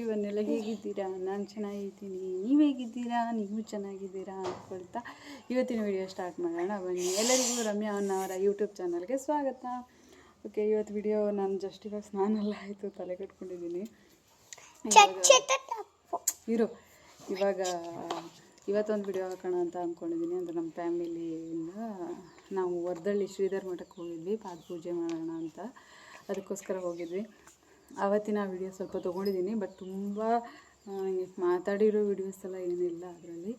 ಇವನ್ನೆಲ್ಲ ಹೇಗಿದ್ದೀರಾ? ನಾನು ಚೆನ್ನಾಗಿದ್ದೀನಿ. ನೀವು ಹೇಗಿದ್ದೀರಾ? ನೀವು ಚೆನ್ನಾಗಿದ್ದೀರಾ ಅಂದ್ಕೊಳ್ತಾ ಇವತ್ತಿನ ವಿಡಿಯೋ ಸ್ಟಾರ್ಟ್ ಮಾಡೋಣ. ಬನ್ನಿ. ಎಲ್ಲರಿಗೂ ರಮ್ಯಾ ಅವರ ಯೂಟ್ಯೂಬ್ ಚಾನಲ್ಗೆ ಸ್ವಾಗತ. ಓಕೆ ಇವತ್ತು ವಿಡಿಯೋ ನಾನು ಜಸ್ಟ್ ಇವಾಗ ಸ್ನಾನ ಎಲ್ಲ ಆಯಿತು ತಲೆ ಕಟ್ಕೊಂಡಿದ್ದೀನಿ. ಇರು. ಇವಾಗ ಇವತ್ತೊಂದು ವಿಡಿಯೋ ಹಾಕೋಣ ಅಂತ ಅಂದ್ಕೊಂಡಿದ್ದೀನಿ ಅಂದರೆ ನಮ್ಮ ಫ್ಯಾಮಿಲಿಯಿಂದ ನಾವು ವರ್ದಳ್ಳಿ ಶ್ರೀಧರ್ ಮಠಕ್ಕೆ ಹೋಗಿದ್ವಿ. ಪಾದ ಪೂಜೆ ಮಾಡೋಣ ಅಂತ. ಅದಕ್ಕೋಸ್ಕರ ಹೋಗಿದ್ವಿ. ಆವತ್ತಿನ ವಿಡಿಯೋ ಸ್ವಲ್ಪ ತೊಗೊಂಡಿದ್ದೀನಿ ಬಟ್ ತುಂಬ ಮಾತಾಡಿರೋ ವಿಡಿಯೋಸ್ ಎಲ್ಲ ಏನಿಲ್ಲ ಅದರಲ್ಲಿ.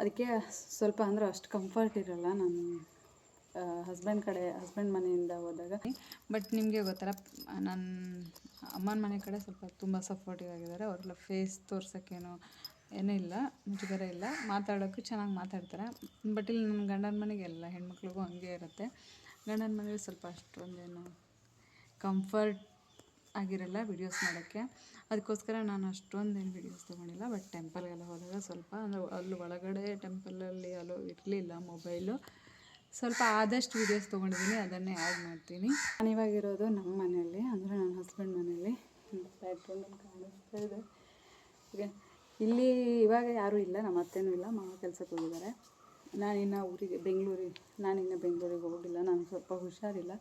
ಅದಕ್ಕೆ ಸ್ವಲ್ಪ ಅಂದರೆ ಅಷ್ಟು ಕಂಫರ್ಟ್ ಇರಲ್ಲ ನಾನು ಹಸ್ಬೆಂಡ್ ಕಡೆ ಹಸ್ಬೆಂಡ್ ಮನೆಯಿಂದ ಹೋದಾಗ. ಬಟ್ ನಿಮಗೆ ಗೊತ್ತಲ್ಲ ನನ್ನ ಅಮ್ಮನ ಮನೆ ಕಡೆ ಸ್ವಲ್ಪ ತುಂಬ ಸಪೋರ್ಟಿವ್ ಆಗಿದ್ದಾರೆ. ಅವ್ರಲ್ಲ ಫೇಸ್ ತೋರ್ಸೋಕ್ಕೇನು ಏನೂ ಇಲ್ಲ, ಮುಜುಗರ ಇಲ್ಲ. ಮಾತಾಡೋಕ್ಕೂ ಚೆನ್ನಾಗಿ ಮಾತಾಡ್ತಾರೆ. ಬಟ್ ಇಲ್ಲಿ ನನ್ನ ಗಂಡನ ಮನೆಗೆ ಎಲ್ಲ ಹೆಣ್ಮಕ್ಳಿಗೂ ಹಂಗೆ ಇರುತ್ತೆ. ಗಂಡನ ಮನೇಲಿ ಸ್ವಲ್ಪ ಅಷ್ಟೊಂದೇನು ಕಂಫರ್ಟ್ ಆಗಿರಲ್ಲ ವಿಡಿಯೋಸ್ ಮಾಡೋಕ್ಕೆ. ಅದಕ್ಕೋಸ್ಕರ ನಾನು ಅಷ್ಟೊಂದೇನು ವಿಡಿಯೋಸ್ ತೊಗೊಂಡಿಲ್ಲ ಬಟ್ ಟೆಂಪಲ್ಗೆಲ್ಲ ಹೋದಾಗ ಸ್ವಲ್ಪ ಅಂದರೆ ಅಲ್ಲಿ ಒಳಗಡೆ ಟೆಂಪಲಲ್ಲಿ ಅಲೋ ಇರಲಿಲ್ಲ ಮೊಬೈಲು ಸ್ವಲ್ಪ ಆದಷ್ಟು ವೀಡಿಯೋಸ್ ತೊಗೊಂಡಿದ್ದೀನಿ ಅದನ್ನೇ ಆ್ಯಡ್ ಮಾಡ್ತೀನಿ. ನಾನು ಇವಾಗಿರೋದು ನಮ್ಮ ಮನೆಯಲ್ಲಿ, ಅಂದರೆ ನನ್ನ ಹಸ್ಬೆಂಡ್ ಮನೆಯಲ್ಲಿ. ಬ್ಯಾಕ್ಗ್ರೌಂಡಲ್ಲಿ ಕಾಣಿಸ್ತಾ ಇದೆ. ಈಗ ಇಲ್ಲಿ ಇವಾಗ ಯಾರೂ ಇಲ್ಲ, ನಮ್ಮ ಅತ್ತೆನೂ ಇಲ್ಲ, ಮಾವ ಕೆಲಸಕ್ಕೆ ಹೋಗಿದ್ದಾರೆ. ನಾನಿನ್ನು ಊರಿಗೆ, ಬೆಂಗಳೂರಿಗೆ ನಾನಿನ್ನು ಬೆಂಗಳೂರಿಗೆ ಹೋಗಿಲ್ಲ, ನಾನು ಸ್ವಲ್ಪ ಹುಷಾರಿಲ್ಲ.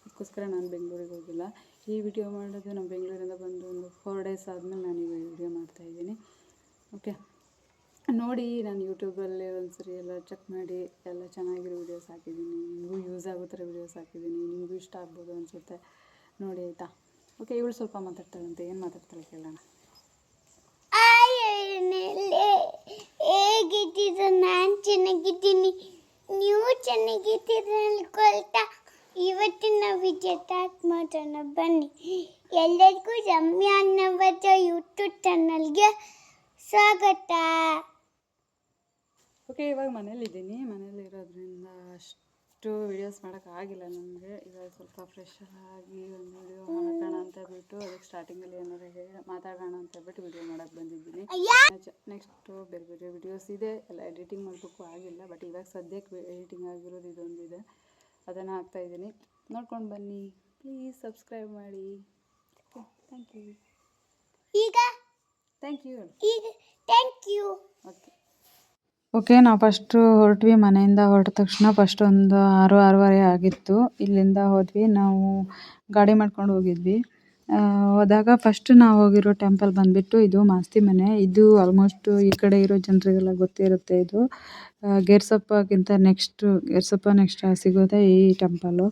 ಅದಕ್ಕೋಸ್ಕರ ನಾನು ಬೆಂಗಳೂರಿಗೆ ಹೋಗಿಲ್ಲ. ಈ ವಿಡಿಯೋ ಮಾಡೋದು ನಾನು ಬೆಂಗಳೂರಿಂದ ಬಂದು ಒಂದು ಫೋರ್ ಡೇಸ್ ಆದಮೇಲೆ ನಾನು ಈ ವಿಡಿಯೋ ಮಾಡ್ತಾಯಿದ್ದೀನಿ ಓಕೆ ನೋಡಿ, ನಾನು ಯೂಟ್ಯೂಬಲ್ಲಿ ಒಂದ್ಸರಿ ಎಲ್ಲ ಚೆಕ್ ಮಾಡಿ, ಎಲ್ಲ ಚೆನ್ನಾಗಿರೋ ವಿಡಿಯೋಸ್ ಹಾಕಿದ್ದೀನಿ. ನಿಮಗೂ ಯೂಸ್ ಆಗೋ ಥರ ವಿಡಿಯೋಸ್ ಹಾಕಿದ್ದೀನಿ. ನಿಮಗೂ ಇಷ್ಟ ಆಗ್ಬೋದು ಅನಿಸುತ್ತೆ. ನೋಡಿ, ಆಯಿತಾ? ಓಕೆ ಇವಳು ಸ್ವಲ್ಪ ಮಾತಾಡ್ತಾಳಂತೆ. ಏನು ಮಾತಾಡ್ತಾಳೆ ಕೇಳೋಣ ಹೇಗಿದ್ದೀರ ನಾನು ಚೆನ್ನಾಗಿದ್ದೀನಿ ನೀವು ಚೆನ್ನಾಗಿದ್ದೀರ ಅನ್ಕೊಳ್ತಾ ಇವತ್ತಿನ ವಿಡಿಯೋ ಸ್ಟಾರ್ಟ್ ಮಾಡೋಣ ಬನ್ನಿ. ಎಲ್ಲರಿಗೂ ರಮ್ಯಾ ಅನ್ನವರ ಯೂಟ್ಯೂಬ್ ಚಾನಲ್ಗೆ ಸ್ವಾಗತ. ಓಕೆ ಇವಾಗ ಮನೇಲಿದ್ದೀನಿ. ಮನೇಲಿರೋದ್ರಿಂದ ಅಷ್ಟು ವಿಡಿಯೋಸ್ ಮಾಡೋಕ್ಕಾಗಿಲ್ಲ ನನಗೆ. ಇವಾಗ ಸ್ವಲ್ಪ ಫ್ರೆಶ್ ಆಗಿ ಒಂದು ವಿಡಿಯೋ ಮಾಡೋಣ ಅಂತ ಬಿಟ್ಟು ಅದಕ್ಕೆ ಸ್ಟಾರ್ಟಿಂಗಲ್ಲಿ ಏನಾರು ಮಾತಾಡೋಣ ಅಂತ ಹೇಳ್ಬಿಟ್ಟು ವಿಡಿಯೋ ಮಾಡೋಕ್ಕೆ ಬಂದಿದ್ದೀನಿ. ನೆಕ್ಸ್ಟು ಬೇರೆ ಬೇರೆ ವಿಡಿಯೋಸ್ ಇದೆ. ಎಲ್ಲ ಎಡಿಟಿಂಗ್ ಮಾಡಬೇಕು ಆಗಿಲ್ಲ ಬಟ್ ಇವಾಗ ಸದ್ಯಕ್ಕೆ ಎಡಿಟಿಂಗ್ ಆಗಿರೋದು ಇದೊಂದಿದೆ. ಅದನ್ನು ಹಾಕ್ತಾಯಿದ್ದೀನಿ ನೋಡ್ಕೊಂಡು ಬನ್ನಿ. ಪ್ಲೀಸ್ ಸಬ್ಸ್ಕ್ರೈಬ್ ಮಾಡಿ. ಥ್ಯಾಂಕ್ ಯು ಈಗ? ಥ್ಯಾಂಕ್ ಯು ಈಗ ಥ್ಯಾಂಕ್ ಯು ಓಕೆ ಓಕೆ ನಾವು ಫಸ್ಟು ಹೊರಟ್ವಿ ಮನೆಯಿಂದ ಹೊರಟ ತಕ್ಷಣ ಫಸ್ಟ್ ಒಂದು ಆರು ಆರೂವರೆ ಆಗಿತ್ತು. ಇಲ್ಲಿಂದ ಹೋದ್ವಿ ನಾವು ಗಾಡಿ ಮಾಡ್ಕೊಂಡು ಹೋಗಿದ್ವಿ. ಹೋದಾಗ ಫಸ್ಟ್ ನಾವು ಹೋಗಿರೋ ಟೆಂಪಲ್ ಬಂದ್ಬಿಟ್ಟು ಇದು ಮಾಸ್ತಿ ಮನೆ. ಇದು ಆಲ್ಮೋಸ್ಟ್ ಈ ಕಡೆ ಇರೋ ಜನರಿಗೆಲ್ಲ ಗೊತ್ತಿರುತ್ತೆ ಇದು. ಗೇರ್ಸಪ್ಪಗಿಂತ ನೆಕ್ಸ್ಟ್ ಗೇರ್ಸಪ್ಪ ನೆಕ್ಸ್ಟ್ ಸಿಗೋದೇ ಈ ಟೆಂಪಲ್ಲು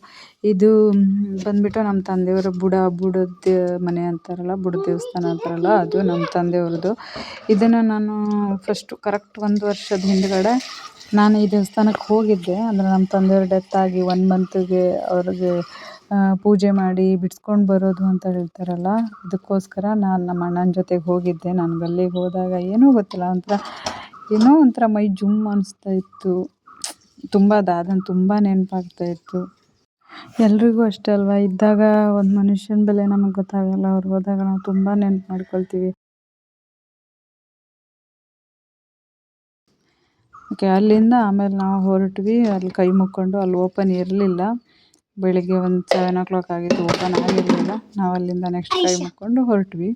ಇದು ಬಂದ್ಬಿಟ್ಟು ನಮ್ಮ ತಂದೆಯವರು ಬುಡ, ಬುಡದ ಮನೆ ಅಂತಾರಲ್ಲ, ಬುಡ ದೇವಸ್ಥಾನ ಅಂತಾರಲ್ಲ, ಅದು ನಮ್ಮ ತಂದೆಯವ್ರದ್ದು. ಇದನ್ನು ನಾನು ಫಸ್ಟು ಕರೆಕ್ಟ್ ಒಂದು ವರ್ಷದ ಹಿಂದ್ಗಡೆ ನಾನು ಈ ದೇವಸ್ಥಾನಕ್ಕೆ ಹೋಗಿದ್ದೆ. ಅಂದರೆ ನಮ್ಮ ತಂದೆಯವ್ರ ಡೆತ್ ಆಗಿ ಒನ್ ಮಂತ್ಗೆ ಅವ್ರಿಗೆ ಪೂಜೆ ಮಾಡಿ ಬಿಡ್ಸ್ಕೊಂಡು ಬರೋದು ಅಂತ ಹೇಳ್ತಾರಲ್ಲ ಅದಕ್ಕೋಸ್ಕರ ನಾನು ನಮ್ಮ ಅಣ್ಣನ ಜೊತೆಗೆ ಹೋಗಿದ್ದೆ. ನನಗೆ ಅಲ್ಲಿಗೆ ಹೋದಾಗ ಏನೂ ಗೊತ್ತಿಲ್ಲ, ಒಂಥರ ಏನೋ ಒಂಥರ ಮೈ ಜುಮ್ ಅನಿಸ್ತಾ ಇತ್ತು. ತುಂಬ ದಾದನ್, ತುಂಬ ನೆನಪಾಗ್ತಾ ಇತ್ತು. ಎಲ್ರಿಗೂ ಅಷ್ಟೇ ಅಲ್ವಾ? ಇದ್ದಾಗ ಒಂದು ಮನುಷ್ಯನ ಬೆಲೆ ನಮಗೆ ಗೊತ್ತಾಗಲ್ಲ, ಅವ್ರು ಹೋದಾಗ ನಾವು ತುಂಬ ನೆನ್ಪು ಮಾಡ್ಕೊಳ್ತೀವಿ. ಓಕೆ ಅಲ್ಲಿಂದ ಆಮೇಲೆ ನಾವು ಹೊರಟ್ವಿ. ಅಲ್ಲಿ ಕೈ ಮುಕ್ಕೊಂಡು, ಅಲ್ಲಿ ಓಪನ್ ಇರಲಿಲ್ಲ. ಬೆಳಿಗ್ಗೆ ಒಂದು ಸೆವೆನ್ ಓ ಕ್ಲಾಕ್ ಆಗಿತ್ತು ಓಪನ್ ಆಗಿರಲಿಲ್ಲ ನಾವು ಅಲ್ಲಿಂದ ನೆಕ್ಸ್ಟ್ ಟ್ರೈ ಮಾಡ್ಕೊಂಡು ಹೊರಟ್ವಿ.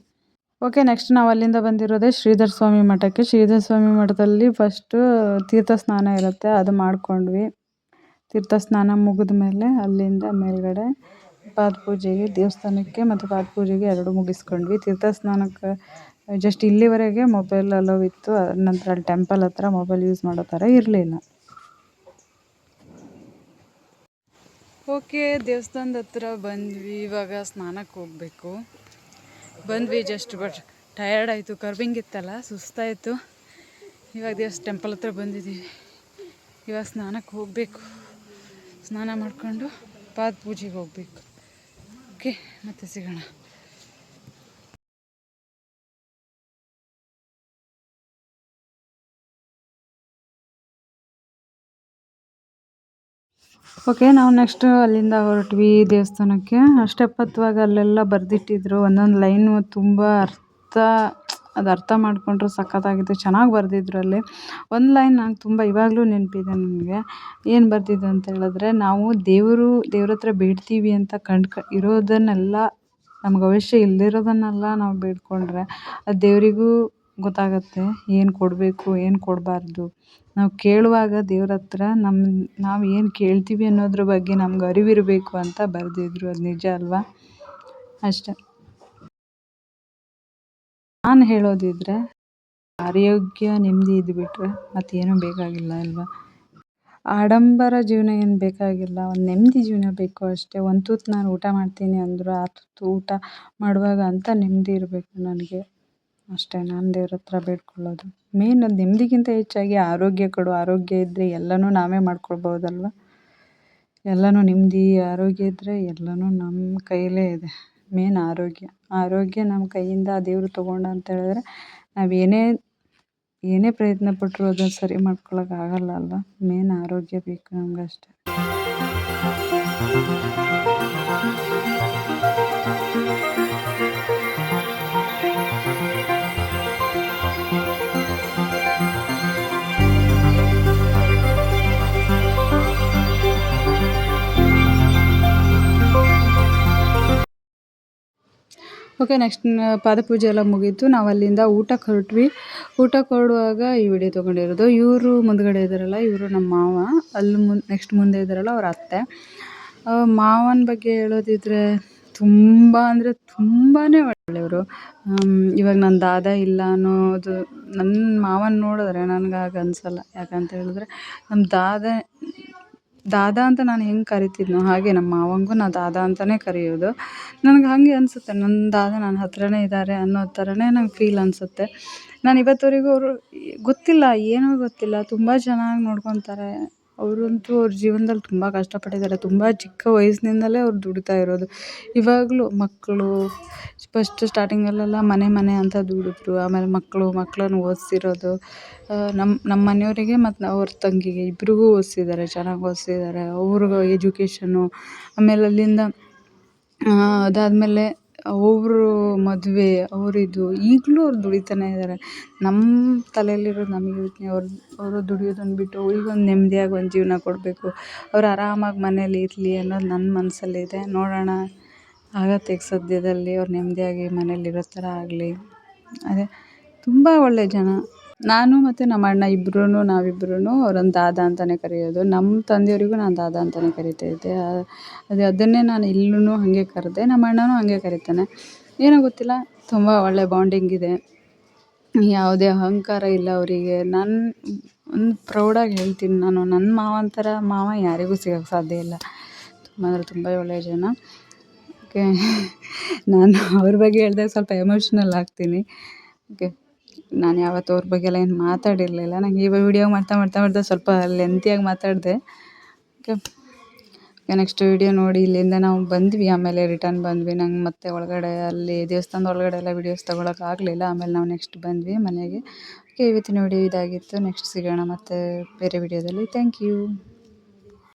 ಓಕೆ ನೆಕ್ಸ್ಟ್ ನಾವು ಅಲ್ಲಿಂದ ಬಂದಿರೋದೇ ಶ್ರೀಧರ ಸ್ವಾಮಿ ಮಠಕ್ಕೆ. ಶ್ರೀಧರ ಸ್ವಾಮಿ ಮಠದಲ್ಲಿ ಫಸ್ಟು ತೀರ್ಥ ಸ್ನಾನ ಇರುತ್ತೆ. ಅದು ಮಾಡಿಕೊಂಡ್ವಿ. ತೀರ್ಥ ಸ್ನಾನ ಮುಗಿದ ಮೇಲೆ ಅಲ್ಲಿಂದ ಮೇಲ್ಗಡೆ ಪಾದ ಪೂಜೆಗೆ ದೇವಸ್ಥಾನಕ್ಕೆ ಮತ್ತು ಪಾದ ಪೂಜೆಗೆ ಎರಡು ಮುಗಿಸ್ಕೊಂಡ್ವಿ. ತೀರ್ಥ ಸ್ನಾನಕ್ಕೆ ಜಸ್ಟ್ ಇಲ್ಲಿವರೆಗೆ ಮೊಬೈಲ್ ಅಲೋ ಇತ್ತು. ನಂತರ ಅಲ್ಲಿ ಟೆಂಪಲ್ ಹತ್ರ ಮೊಬೈಲ್ ಯೂಸ್ ಮಾಡೋ ಥರ ಇರಲಿಲ್ಲ. ಓಕೆ, ದೇವಸ್ಥಾನದ ಹತ್ರ ಬಂದ್ವಿ. ಇವಾಗ ಸ್ನಾನಕ್ಕೆ ಹೋಗಬೇಕು. ಬಂದ್ವಿ ಜಸ್ಟ್ ಬಟ್ ಟಯರ್ಡ್ ಆಯಿತು. ಕರ್ಬಿಂಗ್ ಇತ್ತಲ್ಲ, ಸುಸ್ತಾಯಿತು. ಇವಾಗ ದೇವಸ್ ಟೆಂಪಲ್ ಹತ್ರ ಬಂದಿದ್ದೀವಿ. ಇವಾಗ ಸ್ನಾನಕ್ಕೆ ಹೋಗಬೇಕು. ಸ್ನಾನ ಮಾಡಿಕೊಂಡು ಪಾದ ಪೂಜೆಗೆ ಹೋಗಬೇಕು. ಓಕೆ, ಮತ್ತೆ ಸಿಗೋಣ. ಓಕೆ ನಾವು ನೆಕ್ಸ್ಟ್ ಅಲ್ಲಿಂದ ಹೊರಟ್ವಿ ದೇವಸ್ಥಾನಕ್ಕೆ. ಸ್ಟೆಪ್ ಅಲ್ಲೆಲ್ಲ ಬರೆದಿಟ್ಟಿದ್ರು. ಒಂದೊಂದು ಲೈನು ತುಂಬ ಅರ್ಥ, ಅದು ಅರ್ಥ ಮಾಡಿಕೊಂಡ್ರೆ ಸಖತ್ತಾಗಿತ್ತು. ಚೆನ್ನಾಗಿ ಬರೆದಿದ್ರು ಅಲ್ಲಿ. ಒಂದು ಲೈನ್ ನಂಗೆ ತುಂಬ ಇವಾಗಲೂ ನೆನಪಿದೆ ನನಗೆ. ಏನು ಬರೆದಿದ್ದು ಅಂತ ಹೇಳಿದ್ರೆ, ನಾವು ದೇವರು, ದೇವ್ರ ಹತ್ರ ಬೇಡ್ತೀವಿ ಅಂತ ಕಂಡ್ಕ ಇರೋದನ್ನೆಲ್ಲ ನಮ್ಗೆ ಅವಶ್ಯ ಇಲ್ಲದಿರೋದನ್ನೆಲ್ಲ ನಾವು ಬೇಡ್ಕೊಂಡ್ರೆ, ಅದು ದೇವರಿಗೂ ಗೊತ್ತಾಗುತ್ತೆ. ಏನು ಕೊಡಬೇಕು, ಏನು ಕೊಡಬಾರ್ದು. ನಾವು ಕೇಳುವಾಗ ದೇವ್ರ ಹತ್ರ ನಮ್ಮ ನಾವು ಏನು ಕೇಳ್ತೀವಿ ಅನ್ನೋದ್ರ ಬಗ್ಗೆ ನಮ್ಗೆ ಅರಿವಿರಬೇಕು ಅಂತ ಬರೆದಿದ್ರು. ಅದು ನಿಜ ಅಲ್ವಾ? ಅಷ್ಟೆ. ನಾನು ಹೇಳೋದಿದ್ರೆ, ಆರೋಗ್ಯ ನೆಮ್ಮದಿ ಇದ್ದುಬಿಟ್ರೆ ಮತ್ತೇನೂ ಬೇಕಾಗಿಲ್ಲ ಅಲ್ವಾ? ಆಡಂಬರ ಜೀವನ ಏನು ಬೇಕಾಗಿಲ್ಲ. ಒಂದು ನೆಮ್ಮದಿ ಜೀವನ ಬೇಕು ಅಷ್ಟೇ. ಒಂದು ತುತ್ತು ನಾನು ಊಟ ಮಾಡ್ತೀನಿ ಅಂದರೂ ಆ ತುತ್ತು ಊಟ ಮಾಡುವಾಗ ಅಂತ ನೆಮ್ಮದಿ ಇರಬೇಕು ನನಗೆ. ಅಷ್ಟೇ ನಾನು ದೇವ್ರ ಹತ್ರ ಬೇಡ್ಕೊಳ್ಳೋದು. ಮೇನ್ ಅದು ನೆಮ್ಮದಿಗಿಂತ ಹೆಚ್ಚಾಗಿ ಆರೋಗ್ಯ ಕೊಡು. ಆರೋಗ್ಯ ಇದ್ದರೆ ಎಲ್ಲನೂ ನಾವೇ ಮಾಡ್ಕೊಳ್ಬೋದಲ್ವ? ಎಲ್ಲನೂ ನೆಮ್ಮದಿ, ಆರೋಗ್ಯ ಇದ್ದರೆ ಎಲ್ಲನೂ ನಮ್ಮ ಕೈಯಲ್ಲೇ ಇದೆ. ಮೇನ್ ಆರೋಗ್ಯ. ಆರೋಗ್ಯ ನಮ್ಮ ಕೈಯಿಂದ ದೇವರು ತೊಗೊಂಡ ಅಂತ ಹೇಳಿದ್ರೆ ನಾವು ಏನೇ ಏನೇ ಪ್ರಯತ್ನ ಪಟ್ಟರು ಅದನ್ನು ಸರಿ ಮಾಡ್ಕೊಳ್ಳೋಕ್ಕಾಗಲ್ಲ ಆಗಲ್ಲ ಅಲ್ವಾ? ಮೇನ್ ಆರೋಗ್ಯ ಬೇಕು ನಮ್ಗೆ ಅಷ್ಟೇ ಓಕೆ ನೆಕ್ಸ್ಟ್ ಪಾದಪೂಜೆ ಎಲ್ಲ ಮುಗೀತು. ನಾವು ಅಲ್ಲಿಂದ ಊಟಕ್ಕೆ ಹೊರಟ್ವಿ. ಊಟ ಹೊರಡುವಾಗ ಈ ವಿಡಿಯೋ ತೊಗೊಂಡಿರೋದು. ಇವರು ಮುಂದ್ಗಡೆ ಇದ್ದಾರಲ್ಲ ಇವರು ನಮ್ಮ ಮಾವ. ಅಲ್ಲಿ ಮುಂದೆ ನೆಕ್ಸ್ಟ್ ಮುಂದೆ ಇದ್ದಾರಲ್ಲ ಅವ್ರ ಅತ್ತೆ. ಮಾವನ ಬಗ್ಗೆ ಹೇಳೋದಿದ್ರೆ ತುಂಬ ಅಂದರೆ ತುಂಬಾ ಒಳ್ಳೆಯವರು. ಇವಾಗ ನನ್ನ ದಾದ ಇಲ್ಲ ಅನ್ನೋದು ನನ್ನ ಮಾವನ ನೋಡಿದ್ರೆ ನನಗೆ ಹಾಗೆ ಅನಿಸಲ್ಲ. ಯಾಕಂತ ಹೇಳಿದ್ರೆ ನಮ್ಮ ದಾದ ದಾದಾ ಅಂತ ನಾನು ಹೆಂಗೆ ಕರಿತಿದ್ನೋ ಹಾಗೆ ನಮ್ಮ ಮಾವಂಗೂ ನಾ ದಾದಾ ಅಂತಲೇ ಕರೆಯೋದು. ನನಗೆ ಹಾಗೆ ಅನಿಸುತ್ತೆ ನನ್ನ ದಾದಾ ನನ್ನ ಹತ್ರನೇ ಇದ್ದಾರೆ ಅನ್ನೋ ಥರನೇ ನಂಗೆ ಫೀಲ್ ಅನಿಸುತ್ತೆ. ನಾನು ಇವತ್ತುವರೆಗೂ ಅವರು, ಗೊತ್ತಿಲ್ಲ, ಏನೂ ಗೊತ್ತಿಲ್ಲ, ತುಂಬ ಚೆನ್ನಾಗಿ ನೋಡ್ಕೊತಾರೆ. ಅವರಂತೂ ಅವ್ರ ಜೀವನದಲ್ಲಿ ತುಂಬ ಕಷ್ಟಪಟ್ಟಿದ್ದಾರೆ. ತುಂಬ ಚಿಕ್ಕ ವಯಸ್ಸಿನಿಂದಲೇ ಅವ್ರು ದುಡಿತಾ ಇರೋದು. ಇವಾಗಲೂ ಮಕ್ಕಳು ಫಸ್ಟ್ ಸ್ಟಾರ್ಟಿಂಗಲ್ಲೆಲ್ಲ ಮನೆ ಮನೆ ಅಂತ ದುಡಿದ್ರು. ಆಮೇಲೆ ಮಕ್ಕಳು ಮಕ್ಕಳನ್ನು ಓದಿಸಿರೋದು. ನಮ್ಮ ನಮ್ಮ ಮನೆಯವರಿಗೆ ಮತ್ತು ಅವ್ರ ತಂಗಿಗೆ ಇಬ್ರಿಗೂ ಓದಿಸಿದ್ದಾರೆ, ಚೆನ್ನಾಗಿ ಓದಿಸಿದ್ದಾರೆ. ಅವ್ರಿಗೂ ಎಜುಕೇಷನು ಆಮೇಲೆ ಅಲ್ಲಿಂದ ಅದಾದಮೇಲೆ ಅವರು ಮದುವೆ ಅವರಿದು ಈಗಲೂ ಅವ್ರು ದುಡಿತಾನೆ ಇದ್ದಾರೆ ನಮ್ಮ ತಲೆಯಲ್ಲಿರೋದು ನಮಗೆ ಯೋಚನೆ ಅವ್ರು, ಅವರು ದುಡಿಯೋದನ್ನ ಬಿಟ್ಟು ಅವ್ರಿಗೊಂದು ನೆಮ್ಮದಿಯಾಗಿ ಒಂದು ಜೀವನ ಕೊಡಬೇಕು. ಅವ್ರು ಆರಾಮಾಗಿ ಮನೇಲಿ ಇರಲಿ ಅನ್ನೋದು ನನ್ನ ಮನಸ್ಸಲ್ಲಿದೆ ನೋಡೋಣ. ಆಗತ್ತೆ ಈಗ ಸದ್ಯದಲ್ಲಿ ಅವ್ರು ನೆಮ್ಮದಿಯಾಗಿ ಮನೇಲಿರೋ ಥರ ಆಗಲಿ. ಅದೇ, ತುಂಬ ಒಳ್ಳೆಯ ಜನ. ನಾನು ಮತ್ತು ನಮ್ಮ ಅಣ್ಣ ಇಬ್ರೂ ನಾವಿಬ್ರೂ ಅವ್ರನ್ನ ದಾದ ಅಂತಲೇ ಕರೆಯೋದು. ನಮ್ಮ ತಂದೆಯವರಿಗೂ ನಾನು ದಾದ ಅಂತಲೇ ಕರಿತಾ ಇದ್ದೆ. ಅದೇ ಅದನ್ನೇ ನಾನು ಇಲ್ಲೂ ಹಾಗೆ ಕರೆದೆ, ನಮ್ಮ ಅಣ್ಣನೂ ಹಾಗೆ ಕರಿತಾನೆ. ಏನೋ ಗೊತ್ತಿಲ್ಲ, ತುಂಬ ಒಳ್ಳೆಯ ಬಾಂಡಿಂಗ್ ಇದೆ. ಯಾವುದೇ ಅಹಂಕಾರ ಇಲ್ಲ ಅವರಿಗೆ. ನನ್ನ ಒಂದು ಪ್ರೌಡಾಗಿ ಹೇಳ್ತೀನಿ ನಾನು ನನ್ನ ಮಾವನ ಥರ ಮಾವ ಯಾರಿಗೂ ಸಿಗೋಕೆ ಸಾಧ್ಯ ಇಲ್ಲ. ತುಂಬ ಅಂದರೆ ತುಂಬ ಒಳ್ಳೆಯ ಜನ. ಓಕೆ ನಾನು ಅವ್ರ ಬಗ್ಗೆ ಹೇಳ್ದಾಗ ಸ್ವಲ್ಪ ಎಮೋಷ್ನಲ್ ಆಗ್ತೀನಿ. ಓಕೆ ನಾನು ಯಾವತ್ತು ಅವ್ರ ಬಗ್ಗೆ ಎಲ್ಲ ಏನು ಮಾತಾಡಿರಲಿಲ್ಲ. ನಂಗೆ ಇವಾಗ ವೀಡಿಯೋ ಮಾಡ್ತಾ ಮಾಡ್ತಾ ಮಾಡ್ತಾ ಸ್ವಲ್ಪ ಲೆಂತಿಯಾಗಿ ಮಾತಾಡಿದೆ. ಓಕೆ ನೆಕ್ಸ್ಟ್ ವೀಡಿಯೋ ನೋಡಿ, ಇಲ್ಲಿಂದ ನಾವು ಬಂದ್ವಿ, ಆಮೇಲೆ ರಿಟರ್ನ್ ಬಂದ್ವಿ. ನಂಗೆ ಮತ್ತೆ ಒಳಗಡೆ ಅಲ್ಲಿ ದೇವಸ್ಥಾನದ ಒಳಗಡೆ ಎಲ್ಲ ವೀಡಿಯೋಸ್ ತೊಗೊಳಕ್ಕೆ ಆಗಲಿಲ್ಲ. ಆಮೇಲೆ ನಾವು ನೆಕ್ಸ್ಟ್ ಬಂದ್ವಿ ಮನೆಗೆ. ಓಕೆ ಇವತ್ತಿನ ವೀಡಿಯೋ ಇದಾಗಿತ್ತು. ನೆಕ್ಸ್ಟ್ ಸಿಗೋಣ ಮತ್ತೆ ಬೇರೆ ವೀಡಿಯೋದಲ್ಲಿ ಥ್ಯಾಂಕ್ ಯು